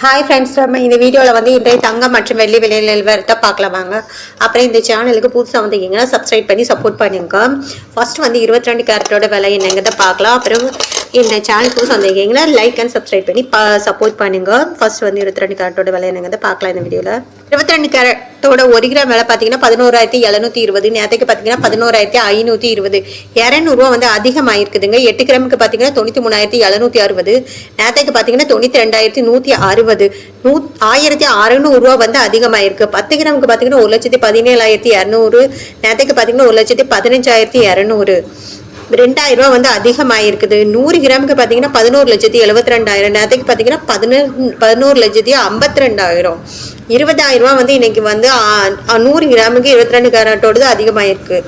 Hi friends நம்ம இந்த வீடியோவில் வந்து இன்றைய தங்கம் மற்றும் வெள்ளி விலை நிலவரத்தை பார்க்கலாம் வாங்க. அப்புறம் இந்த சேனலுக்கு புதுசாக வந்தீங்கன்னா சப்ஸ்கிரைப் பண்ணி சப்போர்ட் பண்ணுங்க ஃபர்ஸ்ட் வந்து இருபத்தி ரெண்டு கேரட்டோட விலை என்னங்கிறத பார்க்கலாம். அப்புறம் இந்த சேனலுக்கு சொந்தீங்கன்னா லைக் அண்ட் சப்ஸ்கிரைப் பண்ணி சப்போர்ட் பண்ணுங்க. ஃபர்ஸ்ட் வந்து இருபத்தி ரெண்டு கேரட்டோட விலை என்னங்கிறத பார்க்கலாம் இந்த வீடியோவில் இருபத்தி ரெண்டு கேரட்டோட ஒரு கிராம் விலை பார்த்தீங்கன்னா பதினோராயிரத்தி எழுநூத்தி இருபது. நேற்றுக்கு பார்த்தீங்கன்னா பதினோராயிரத்தி ஐநூற்றி இருபது. இரநூறுவா வந்து அதிகமாயிருக்குதுங்க. எட்டு கிராமுக்கு பார்த்தீங்கன்னா தொண்ணூற்றி மூணாயிரத்தி எழுநூற்றி அறுபது. நேற்றுக்கு பார்த்தீங்கன்னா தொண்ணூற்றி ரெண்டாயிரத்தி நூற்றி அறுபது. நூ ஆயிரத்தி அறநூறுவா வந்து அதிகமாயிருக்கு. பத்து கிராமுக்கு பார்த்தீங்கன்னா ஒரு லட்சத்தி பதினேழாயிரத்தி இரநூறு. நேற்றுக்கு பார்த்தீங்கன்னா ஒரு லட்சத்தி பதினஞ்சாயிரத்தி இரநூறு. ரெண்டாயிரம் ரூபா வந்து அதிகமாயிருக்குது. நூறு கிராமுக்கு பார்த்தீங்கன்னா பதினோரு லட்சத்தி எழுபத்தி ரெண்டாயிரம் நேரத்துக்கு பார்த்தீங்கன்னா பதினெண் பதினோரு லட்சத்தி ஐம்பத்தி ரெண்டாயிரம் இருபதாயிரம் ரூபா வந்து இன்னைக்கு வந்து நூறு கிராமுக்கு இருபத்தி ரெண்டு கேரட்டோடது அதிகமாயிருக்கு.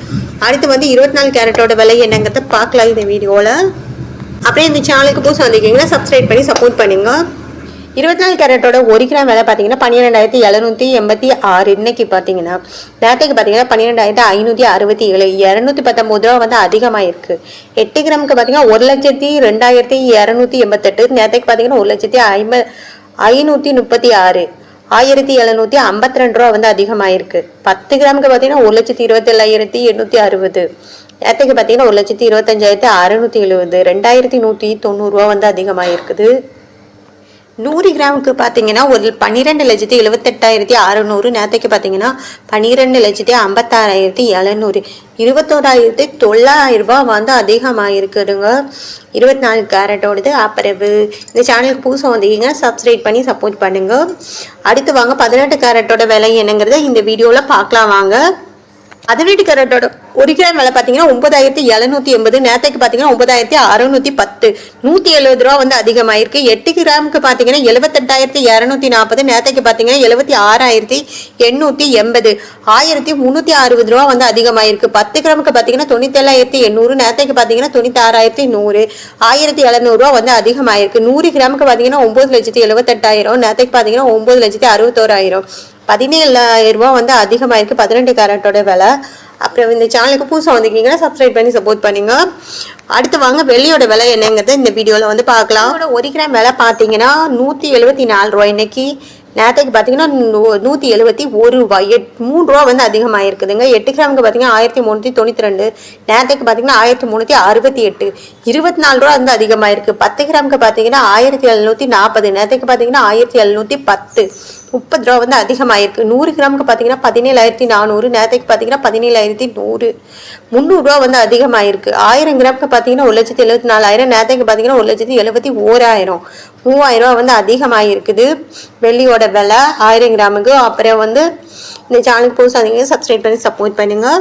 அடுத்து வந்து இருபத்தி நாலு கேரட்டோட விலை என்னங்கிறத பார்க்கலாம் இந்த வீடியோவில் அப்படியே இந்த சேனலுக்கு புதுசாக வந்திருக்கீங்கன்னா சப்ஸ்கிரைப் பண்ணி சப்போர்ட் பண்ணுங்கள் இருபத்தி நாலு கேரட்டோட ஒரு கிராம் விலை பார்த்தீங்கன்னா பன்னிரெண்டாயிரத்தி எழுநூற்றி எண்பத்தி ஆறு. இன்னைக்கு பார்த்தீங்கன்னா நேரத்துக்கு பார்த்தீங்கன்னா பன்னிரெண்டாயிரத்தி ஐநூற்றி அறுபத்தி ஏழு. இரநூத்தி பத்தொம்பது ரூபா வந்து அதிகமாயிருக்கு. எட்டு கிராமுக்கு பார்த்தீங்கன்னா ஒரு லட்சத்தி ரெண்டாயிரத்தி இரநூத்தி எண்பத்தெட்டு. நேரத்துக்கு பார்த்தீங்கன்னா ஒரு லட்சத்தி ஐம்ப ஐநூற்றி முப்பத்தி ஆறு. ஆயிரத்தி எழுநூற்றி ஐம்பத்தி ரெண்டு ரூபா வந்து அதிகமாயிருக்கு. பத்து கிராமுக்கு பார்த்தீங்கன்னா ஒரு லட்சத்தி இருபத்தேழாயிரத்தி எண்ணூற்றி அறுபது. நேரத்துக்கு பார்த்தீங்கன்னா ஒரு லட்சத்தி இருபத்தஞ்சாயிரத்தி அறுநூற்றி எழுபது. ரெண்டாயிரத்தி நூற்றி தொண்ணூறுரூவா வந்து அதிகமாயிருக்குது. நூறு கிராமுக்கு பார்த்தீங்கன்னா ஒரு பன்னிரெண்டு லட்சத்தி எழுபத்தெட்டாயிரத்தி அறநூறு நேரத்துக்கு பார்த்தீங்கன்னா பன்னிரெண்டு லட்சத்தி ஐம்பத்தாறாயிரத்தி எழுநூறு. இருபத்தோராயிரத்தி தொள்ளாயிரம் ரூபாய் வந்து அதிகமாக இருக்குதுங்க இருபத்தி நாலு கேரட்டோடது அப்புறவு இந்த சேனலுக்கு புதுசாக வந்தீங்கன்னா சப்ஸ்கிரைப் பண்ணி சப்போர்ட் பண்ணுங்கள் அடுத்து வாங்க பதினெட்டு கேரட்டோட விலை என்னங்கிறத இந்த வீடியோவில் பார்க்கலாம் வாங்க. பதினெட்டு கரட்டோட ஒரு கிராம் விலை பார்த்தீங்கன்னா ஒன்பதாயிரத்தி எழுநூத்தி எண்பது நேரத்துக்கு பார்த்தீங்கன்னா ஒன்பதாயிரத்தி அறுநூத்தி பத்து. நூற்றி எழுபது ரூபா வந்து அதிகமாயிருக்கு. எட்டு கிராமுக்கு பார்த்தீங்கன்னா எழுபத்தெட்டாயிரத்தி இரநூத்தி நாற்பது நேரத்துக்கு பார்த்தீங்கன்னா எழுபத்தி ஆறாயிரத்தி எண்ணூற்றி எண்பது. ஆயிரத்தி முந்நூற்றி அறுபது ரூபா வந்து அதிகமாயிருக்கு. பத்து கிராமுக்கு பார்த்தீங்கன்னா தொண்ணூத்தேழாயிரத்தி எண்ணூறு நேரத்துக்கு பார்த்தீங்கன்னா தொண்ணூத்தாறாயிரத்தி நூறு. ஆயிரத்தி எழுநூறுவா வந்து அதிகமாயிருக்கு. நூறு கிராமுக்கு பார்த்தீங்கன்னா ஒம்பது லட்சத்தி எழுபத்தெட்டாயிரம் நேரத்துக்கு பார்த்தீங்கன்னா ஒம்பது லட்சத்தி அறுபத்தோராயிரம். பதினேழாயிரம் ரூபாய் வந்து அதிகமாயிருக்கு. பதினெட்டு கேரட்டோட விலை. அப்புறம் இந்த சேனலுக்கு புதுசாக வந்திருக்கீங்கன்னா சப்ஸ்கிரைப் பண்ணி சப்போர்ட் பண்ணுங்க. அடுத்து வாங்க வெள்ளியோட விலை என்னங்கிறத இந்த வீடியோவில் வந்து பார்க்கலாம். ஒரு கிராம் விலை பார்த்தீங்கன்னா நூற்றி எழுபத்தி நாலு ரூபாய் இன்னைக்கு. நேரத்துக்கு பார்த்தீங்கன்னா நூற்றி எழுபத்தி ஒரு ரூபாய். எட் மூணு ரூபா வந்து அதிகமாயிருக்குதுங்க. எட்டு கிராமுக்கு பார்த்தீங்கன்னா ஆயிரத்தி முந்நூற்றி தொண்ணூற்றி ரெண்டு. நேரத்துக்கு பார்த்தீங்கன்னா ஆயிரத்தி முந்நூற்றி அறுபத்தி எட்டு. இருபத்தி நாலு ரூபா வந்து அதிகமாயிருக்கு. பத்து கிராமுக்கு பார்த்தீங்கன்னா ஆயிரத்தி எழுநூற்றி நாற்பது. நேரத்துக்கு பார்த்தீங்கன்னா ஆயிரத்தி எழுநூற்றி பத்து. முப்பது ரூபா வந்து அதிகமாயிருக்கு. நூறு கிராமுக்கு பார்த்தீங்கன்னா பதினேழாயிரத்தி நானூறு நேரத்துக்கு பார்த்தீங்கன்னா பதினேழாயிரத்தி நூறு. முந்நூறுரூவா வந்து அதிகமாயிருக்கு. ஆயிரம் கிராமுக்கு பார்த்தீங்கன்னா ஒரு லட்சத்தி எழுபத்தி நாலாயிரம் நேரத்துக்கு பார்த்தீங்கன்னா ஒரு லட்சத்தி எழுபத்தி ஓராயிரம். மூவாயிரம் ரூபா வந்து அதிகமாயிருக்குது. வெள்ளியோட விலை ஆயிரம் கிராமுக்கு. அப்புறம் வந்து இந்த சேனலுக்கு புதுசாக சப்ஸ்கிரைப் பண்ணி சப்போர்ட் பண்ணுங்கள்